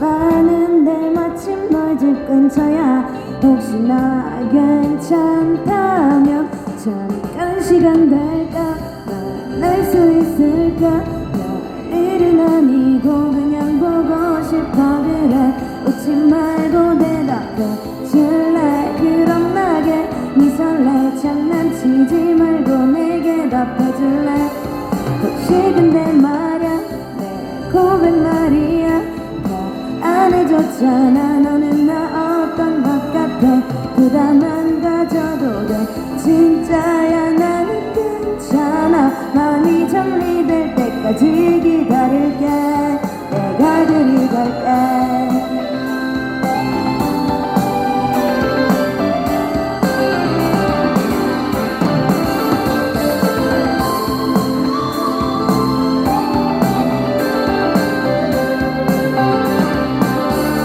많은데 마침 너희 집 근처야. 혹시나 괜찮다면 잠깐 시간 될까? 만날 수 있을까 환해졌잖아. 너는 나 어떤 것 같아? 부담만 가져도 돼. 진짜야 나는 괜찮아. 마음이 정리될 때까지 기다릴게. 내가 그리 갈게.